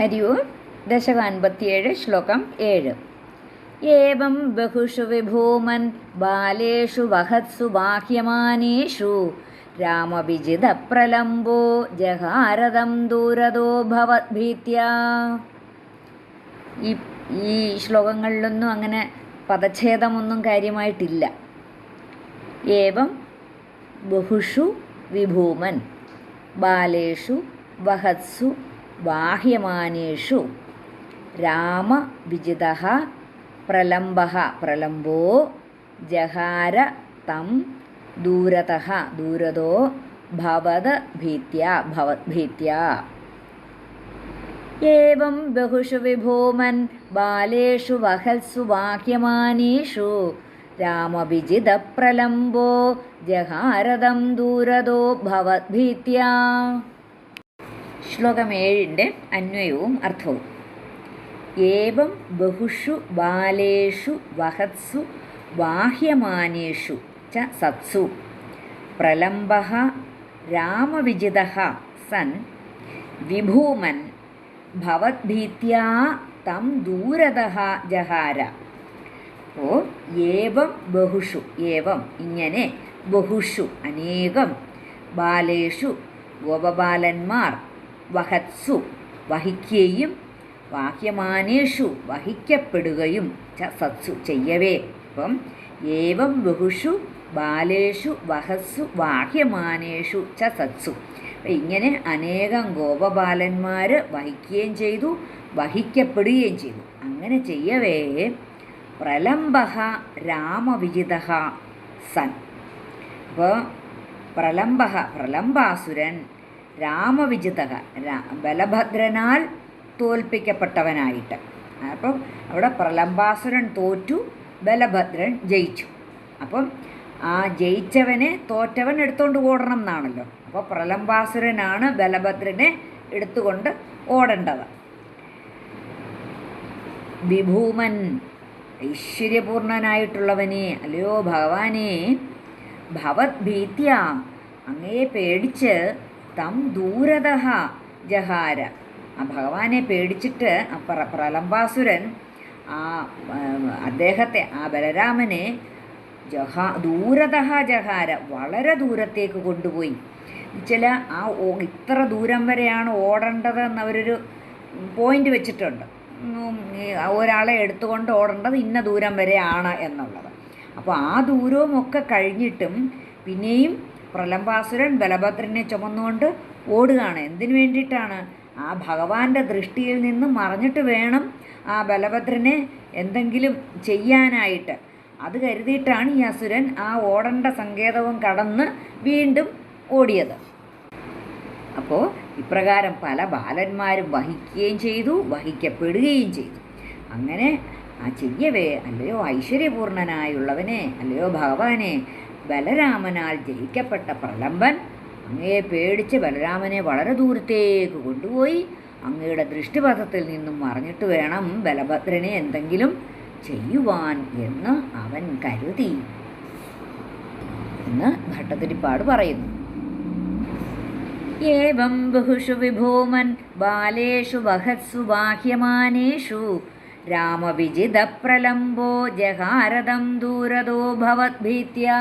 ഹരി ഓം ദശകാൻപത്തിയേഴ് ശ്ലോകം ഏഴ്. ഏവം ബഹുഷു വിഭൂമൻ ബാലേഷു വഹത്സു ബാഹ്യമാനേഷു. രാമവിജിത പ്രലംബോ ജഹാരതം ദൂരതോ ഭവദ്ഭീത്യ ഈ ഈ ശ്ലോകങ്ങളിലൊന്നും അങ്ങനെ പദച്ഛേദമൊന്നും കാര്യമായിട്ടില്ല. ഏവം ബഹുഷു വിഭൂമൻ ബാലേഷു വഹത്സു ബാഹ്യമാനേഷു രാമവിജിത പ്രലംബ പ്രലംബോ ജഹാര തം ദൂരത ദൂരതോ ഭവത് ഭീത്യ ഭവദ്ഭീത്യ ഏവം ബഹുഷു വിഭൂമൻ ബാലേഷു വഹൽസു ബാഹ്യമാനേഷു രാമവിജിത പ്രലംബോ ജഹാരതം ദൂരതോ ഭവദ്ഭീത്യ ശ്ലോകം ഏഴിന്റെ അന്വയവും അർത്ഥവും. ഏവം ബഹുഷു ബാലേഷു വഹത്സു ബാഹ്യമാനേഷു ച സത്സു. പ്രലംബ രാമവിജിത സൻ വിഭൂമൻ ഭവത്ഭീത്യാ തം ദൂരത ജഹാര. ഓ ഏവം ബഹുഷു ഏവം ഇങ്ങനെ ബഹുഷു അനേകം ബാലേഷു ഗോപബാലന്മാർ വഹത്സു വഹിക്കുകയും വാഹ്യമാനേഷു വഹിക്കപ്പെടുകയും ച സത്സു ചെയ്യവേ. അപ്പം ഏവം ബഹുഷു ബാലേഷു വഹസ്സു വാഹ്യമാനേഷു ച സത്സു. ഇങ്ങനെ അനേകം ഗോപബാലന്മാർ വഹിക്കുകയും ചെയ്തു വഹിക്കപ്പെടുകയും ചെയ്തു. അങ്ങനെ ചെയ്യവേ. പ്രലംബ രാമവിജിത സൻ. അപ്പോൾ പ്രലംബ പ്രലംബാസുരൻ രാമവിജിത ബലഭദ്രനാൽ തോൽപ്പിക്കപ്പെട്ടവനായിട്ട്. അപ്പം അവിടെ പ്രലംബാസുരൻ തോറ്റു ബലഭദ്രൻ ജയിച്ചു. അപ്പം ആ ജയിച്ചവനെ തോറ്റവൻ എടുത്തുകൊണ്ട് ഓടണം എന്നാണല്ലോ. അപ്പോൾ പ്രലംബാസുരനാണ് ബലഭദ്രനെ എടുത്തുകൊണ്ട് ഓടേണ്ടത്. വിഭൂമൻ ഐശ്വര്യപൂർണനായിട്ടുള്ളവനെ അല്ലയോ ഭഗവാനെ ഭവദ്ഭീത്യ അങ്ങയെ പേടിച്ച് തം ദൂരത ജഹാര. ആ ഭഗവാനെ പേടിച്ചിട്ട് പ്ര പ്രലംബാസുരൻ ആ അദ്ദേഹത്തെ ആ ബലരാമനെ ജഹാ ദൂരത ജഹാര വളരെ ദൂരത്തേക്ക് കൊണ്ടുപോയി. ചില ആ ഇത്ര ദൂരം വരെയാണ് ഓടേണ്ടത് എന്നവരൊരു പോയിന്റ് വെച്ചിട്ടുണ്ട് ഒരാളെ എടുത്തുകൊണ്ട് ഓടേണ്ടത് ഇന്ന ദൂരം വരെയാണ് എന്നുള്ളത്. അപ്പോൾ ആ ദൂരവും ഒക്കെ കഴിഞ്ഞിട്ടും പിന്നെയും പ്രലംബാസുരൻ ബലഭദ്രനെ ചുമന്നുകൊണ്ട് ഓടുകയാണ്. എന്തിനു വേണ്ടിയിട്ടാണ്? ആ ഭഗവാന്റെ ദൃഷ്ടിയിൽ നിന്ന് മറഞ്ഞിട്ട് വേണം ആ ബലഭദ്രനെ എന്തെങ്കിലും ചെയ്യാനായിട്ട്. അത് കരുതിയിട്ടാണ് ഈ അസുരൻ ആ ഓടേണ്ട സങ്കേതവും കടന്ന് വീണ്ടും ഓടിയത്. അപ്പോൾ ഇപ്രകാരം പല ബാലന്മാരും വഹിക്കുകയും ചെയ്തു വഹിക്കപ്പെടുകയും ചെയ്തു. അങ്ങനെ ആ ചെയ്യവേ അല്ലയോ ഐശ്വര്യപൂർണനായുള്ളവനെ അല്ലയോ ഭഗവാനെ ബലരാമനാൽ ജയിക്കപ്പെട്ട പ്രലംബൻ അങ്ങയെ പേടിച്ച് ബലരാമനെ വളരെ ദൂരത്തേക്ക് കൊണ്ടുപോയി. അങ്ങയുടെ ദൃഷ്ടിപഥത്തിൽ നിന്നും മറിഞ്ഞിട്ട് വേണം ബലഭദ്രനെ എന്തെങ്കിലും ചെയ്യുവാൻ എന്ന് അവൻ കരുതി എന്ന് ഭട്ടതിരിപ്പാട് പറയുന്നു. ഏവം ബഹുഷു വിഭൂമൻ ബാലേഷു വഹത്സു ബാഹ്യമാനേഷു रामविजितप्रलम्बो जहारदं दूरदो भवद्भीत्या।